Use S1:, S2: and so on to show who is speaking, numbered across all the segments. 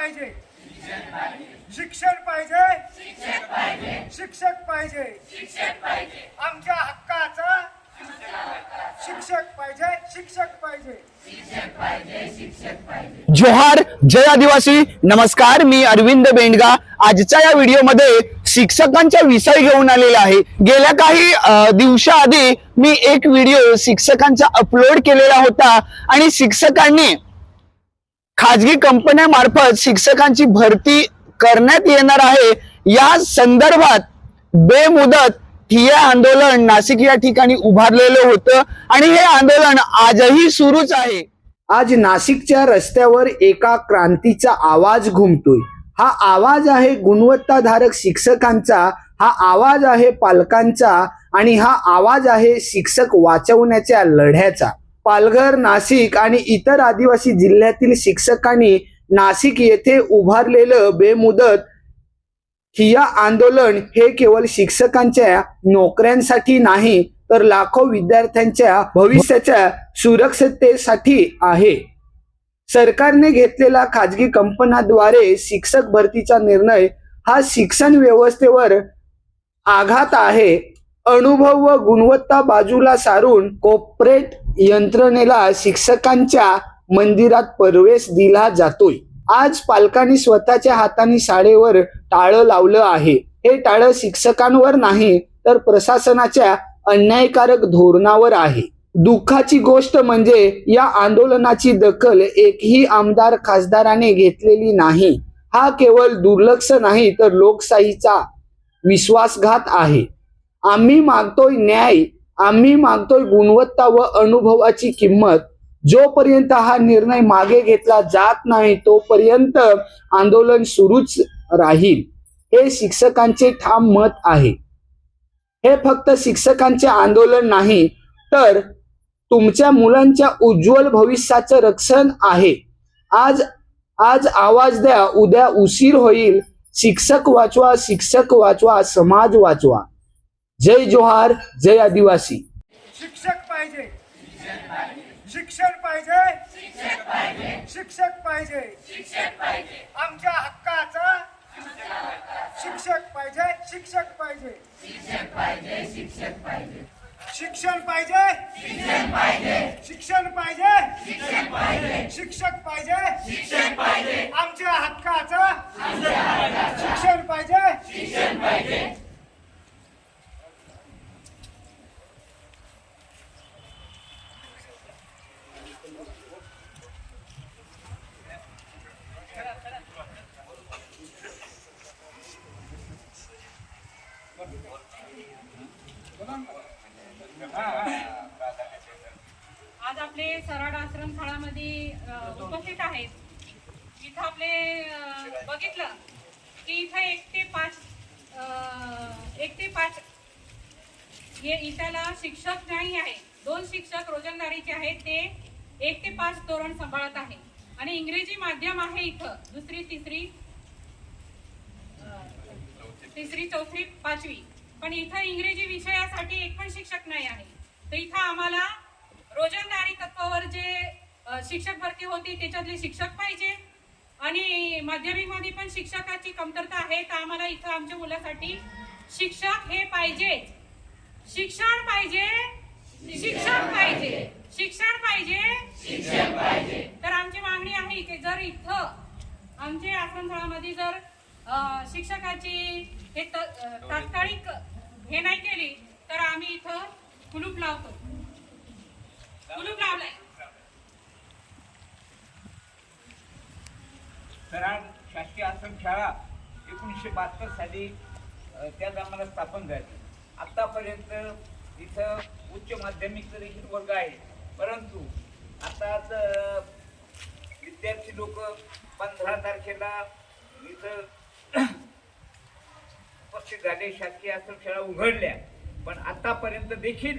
S1: पाहिजे. शिक्षण पाहिजे. शिक्षक पाहिजे. आमच्या हक्काचा शिक्षक पाहिजे. शिक्षक पाहिजे.
S2: जोहार जय आदिवासी. नमस्कार मी अरविंद बेंडगा. आजच्या या व्हिडिओमध्ये शिक्षकांचा विषय घेऊन आलेला आहे. गेल्या काही दिवसाआधी मी एक व्हिडिओ शिक्षकांचा अपलोड केलेला होता आणि शिक्षकांनी खाजगी कंपन्यामार्फत शिक्षकांची भरती करण्यात येणार आहे. या संदर्भात बेमुदत ठिया आंदोलन नाशिक या ठिकाणी उभारलेलं होतं आणि हे आंदोलन आजही सुरूच आहे. आज नाशिकच्या रस्त्यावर एका क्रांतीचा आवाज घुमतोय. हा आवाज आहे गुणवत्ताधारक शिक्षकांचा हा आवाज आहे पालकांचा आणि हा आवाज आहे शिक्षक वाचवण्याच्या लढ्याचा. पालघर नाशिक आणि इतर आदिवासी जिल्ह्यातील शिक्षकांनी नाशिक येथे उभारलेलं बेमुदत ठिया आंदोलन हे केवळ शिक्षकांच्या नोकऱ्यांसाठी नाही तर लाखो विद्यार्थ्यांच्या भविष्याच्या सुरक्षिततेसाठी आहे. सरकारने घेतलेला खाजगी कंपन्याद्वारे शिक्षक भरतीचा निर्णय हा शिक्षण व्यवस्थेवर आघात आहे. अनुभव व गुणवत्ता बाजूला सारून कोपरेट यंत्रणेला शिक्षकांच्या मंदिरात प्रवेश दिला जातोय. आज पालकांनी स्वतःच्या हाताने शाळेवर टाळं लावलं आहे. हे टाळं शिक्षकांवर नाही तर प्रशासनाच्या अन्यायकारक धोरणावर आहे. दुःखाची गोष्ट म्हणजे या आंदोलनाची दखल एकही आमदार खासदाराने घेतलेली नाही. हा केवळ दुर्लक्ष नाही तर लोकशाहीचा विश्वासघात आहे. आम्ही मागतोय न्याय आम्ही मागतोय गुणवत्ता व अनुभवाची किंमत. जोपर्यंत हा निर्णय मागे घेतला जात नाही तोपर्यंत आंदोलन सुरूच राहील. हे शिक्षकांचे ठाम मत आहे. हे फक्त शिक्षकांचे आंदोलन नाही तर तुमच्या मुलांच्या उज्ज्वल भविष्याचं रक्षण आहे. आज आज आवाज द्या उद्या उशीर होईल. शिक्षक वाचवा शिक्षक वाचवा समाज वाचवा. जय जोहार जय आदिवासी.
S1: शिक्षक पाहिजे. शिक्षण पाहिजे. शिक्षक पाहिजे. आमच्या हक्काचा शिक्षक पाहिजे. शिक्षक पाहिजे. शिक्षण पाहिजे. शिक्षण पाहिजे. शिक्षक पाहिजे. आमच्या हक्काचा शिक्षण पाहिजे.
S3: आपले सराड आश्रम स्थळामध्ये उपस्थित आहेत. इथं आपले बघितलं की इथं एक ते पाच एक ते पाच हे इथला शिक्षक नाही आहे दोन शिक्षक रोजंदारीचे आहेत. ते एक ते पाच धोरण सांभाळत आहे. आणि इंग्रजी माध्यम आहे इथं. दुसरी तिसरी तिसरी चौथी पाचवी. पण इथं इंग्रजी विषयासाठी एक पण शिक्षक नाही आहे. तर इथं आम्हाला रोजंदारी तत्वावर जे शिक्षक भरती होती त्याच्यातले शिक्षक पाहिजे. आणि माध्यमिकमध्ये पण शिक्षकाची कमतरता आहे तर आम्हाला इथं आमच्या मुलासाठी शिक्षक हे पाहिजे. शिक्षण पाहिजे. शिक्षक पाहिजे. शिक्षण पाहिजे. तर आमची मागणी आहे की जर इथं आमच्या आश्रमशाळामध्ये जर शिक्षकाची हे तात्कालिक हे नाही केली तर आम्ही इथं कुलूप लावतो. कुलूप
S4: शासकीय आश्रम शाळा एकोणीसशे बहात्तर साली त्या आम्हाला स्थापन झाली. आतापर्यंत इथं उच्च माध्यमिक देखील वर्ग आहे. परंतु आता विद्यार्थी लोक पंधरा तारखेला इथं उपस्थित झाले. शासकीय आश्रम शाळा उघडल्या. पण आतापर्यंत देखील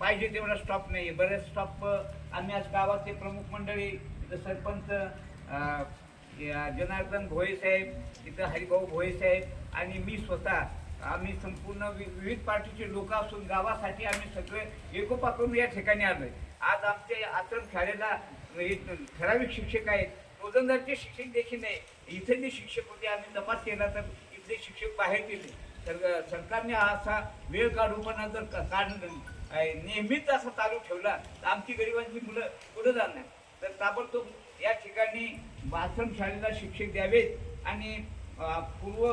S4: पाहिजे तेवढा स्टॉप नाही बरेच स्टॉप आम्ही आज गावाचे प्रमुख मंडळी इथं सरपंच जनार्दन भोये साहेब इथं हरिभाऊ भोये साहेब आणि मी स्वतः. आम्ही संपूर्ण वि- विविध पार्टीचे लोक असून गावासाठी आम्ही सगळे एकोपा करून या ठिकाणी आलोय. आज आमच्या आश्रम शाळेला एक ठराविक शिक्षक आहेत. रोजंदारचे शिक्षक देखील नाही इथे जे शिक्षक होते आम्ही तपास केला तर इथले शिक्षक बाहेर गेले. तर सरकारने असा वेळ काढूपणा जर का- काढ नेहमीच असा चालू ठेवला. तर आमची गरिबांची मुलं पुढे जाणार? तर ताबडतोब या ठिकाणी आश्रम शाळेला शिक्षक द्यावेत. आणि पूर्व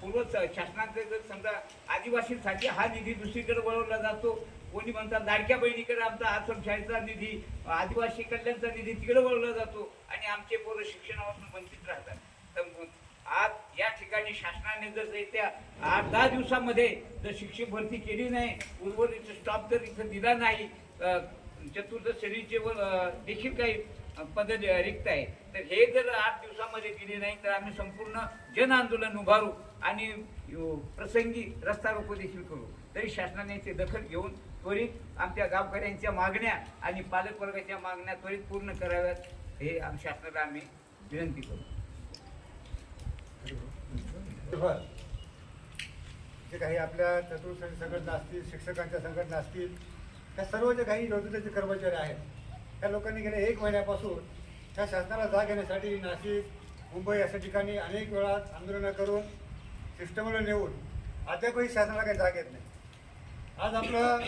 S4: पूर्व शासनाचे जर समजा आदिवासींसाठी हा निधी दुसरीकडे वळवला जातो कोणी म्हणतात लाडक्या बहिणीकडे आमचा आश्रम शाळेचा निधी आदिवासी कल्याणचा निधी तिकडे वळवला जातो. आणि आमचे पोरं शिक्षणापासून वंचित राहतात. तर आज ठिकाणी शासनाने जर येत्या आठ दहा दिवसामध्ये जर शिक्षक भरती केली नाही उर्वरित स्टॉप जर इथं दिला नाही चतुर्थ श्रेणीचे व देखील काही पद रिक्त आहे तर हे जर आठ दिवसामध्ये दिले नाही तर आम्ही संपूर्ण जन आंदोलन उभारू आणि प्रसंगी रस्ता रोको देखील करू. तरी शासनाने ते दखल घेऊन त्वरित आमच्या गावकऱ्यांच्या मागण्या आणि पालकवर्गाच्या मागण्या त्वरित पूर्ण कराव्यात हे आम शासनाला आम्ही विनंती करू
S5: बरं. जे काही आपल्या चतुर्थ संघटना असतील शिक्षकांच्या संघटना असतील त्या सर्व जे काही रोजगाराचे कर्मचारी आहेत त्या लोकांनी गेल्या एक महिन्यापासून त्या शासनाला जाग येण्यासाठी नाशिक मुंबई अशा ठिकाणी अनेक वेळा आंदोलनं करून सिस्टमला नेऊन अद्यापही शासनाला काही जाग येत नाही. आज आपलं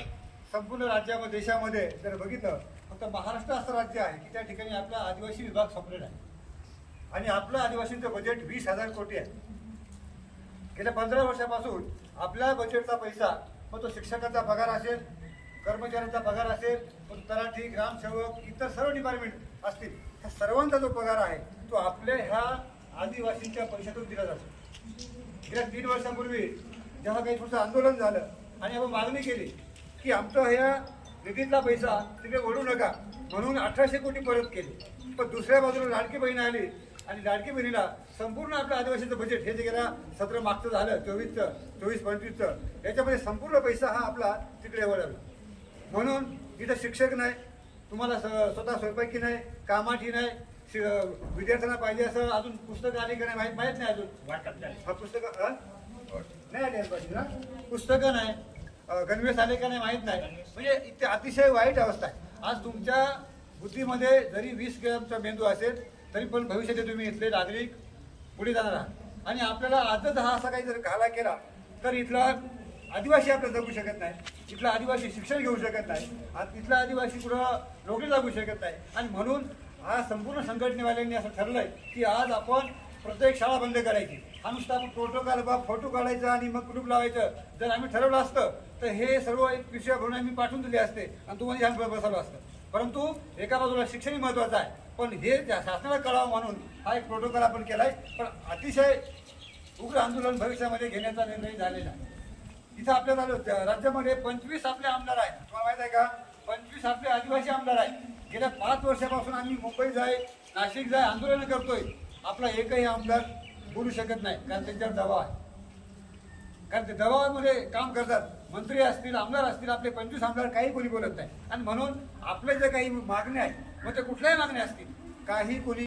S5: संपूर्ण राज्यामध्ये देशामध्ये जर बघितलं फक्त महाराष्ट्र असं राज्य आहे की त्या ठिकाणी आपला आदिवासी विभाग संपलेला आहे. आणि आपलं आदिवासींचं बजेट वीस हजार कोटी आहे. गेल्या पंधरा वर्षापासून आपल्या बजेटचा पैसा मग तो शिक्षकाचा पगार असेल कर्मचाऱ्यांचा पगार असेल मग तलाठी ग्रामसेवक इतर सर्व डिपार्टमेंट असतील ह्या सर्वांचा जो पगार आहे तो आपल्या ह्या आदिवासींच्या पैशातून दिला जातो. गेल्या तीन वर्षापूर्वी जेव्हा काही थोडंसं आंदोलन झालं आणि आपण मागणी केली की आमचा ह्या निधीतला पैसा तिकडे ओढू नका म्हणून अठराशे कोटी परत केले. पण दुसऱ्या बाजूला लाडकी बहीण आली आणि लाडकी बहिणीला संपूर्ण आपलं आदिवासीचं बजेट हे जे गेल्या सत्र मागचं झालं चोवीसचं चोवीस पंचवीसचं याच्यामध्ये संपूर्ण पैसा हा आपला तिकडे वळवला म्हणून इथं शिक्षक नाही तुम्हाला स- स्वतः स्वयंपाकी नाही कामाची नाही शि- विद्यार्थ्यांना पाहिजे असं अजून पुस्तकं आली का नाही माहीत माहीत नाही अजून. हा पुस्तकं? नाही आली पाहिजे ना पुस्तकं नाही गणवेश आले का नाही माहीत नाही. म्हणजे इथे अतिशय वाईट अवस्था आहे. आज तुमच्या बुद्धीमध्ये जरी वीस ग्रॅमचा मेंदू असेल तरी पण भविष्याचे तुम्ही इथले नागरिक पुढे जाणार आहात. आणि आपल्याला आजच हा असा काही जर घाला केला तर इथला आदिवासी आपलं जगू शकत नाही. इथला आदिवासी शिक्षण घेऊ शकत नाही. आज इथला आदिवासी कुठं नोकरी लागू शकत नाही. आणि म्हणून आज संपूर्ण संघटनेवाल्यांनी असं ठरलंय की आज आपण प्रत्येक शाळा बंद करायची. हा नुसता आपण प्रोटोकॉल बा फोटो काढायचा आणि मग ग्रुप लावायचं. जर आम्ही ठरवलं असतं तर हे सर्व एक विषय भरून आम्ही पाठवून दिले असते. आणि तुम्हाला म्हणजे ह्या बसवलं असतं. परंतु एका बाजूला शिक्षण महत्वाचं आहे. पण हे त्या शासनाला कळावं म्हणून हा एक प्रोटोकॉल आपण केला आहे पण अतिशय उग्र आंदोलन भविष्यामध्ये घेण्याचा निर्णय झालेला आहे. इथं आपल्या तालु- राज्यामध्ये पंचवीस आपले आमदार आहेत. तुम्हाला माहीत आहे का? पंचवीस आपले आदिवासी आमदार आहेत. गेल्या पाच वर्षापासून आम्ही मुंबई जाय नाशिक जाय आंदोलन करतोय. आपला एकही आमदार बोलू शकत नाही कारण त्यांच्यावर दबाव आहे. कारण ते दबावामध्ये काम करतात. मंत्री असतील आमदार असतील आपले पंचवीस आमदार काही कोणी बोलत नाही. आणि म्हणून आपले जे काही मागण्या आहेत मग ते कुठल्याही मागण्या असतील. काही कोणी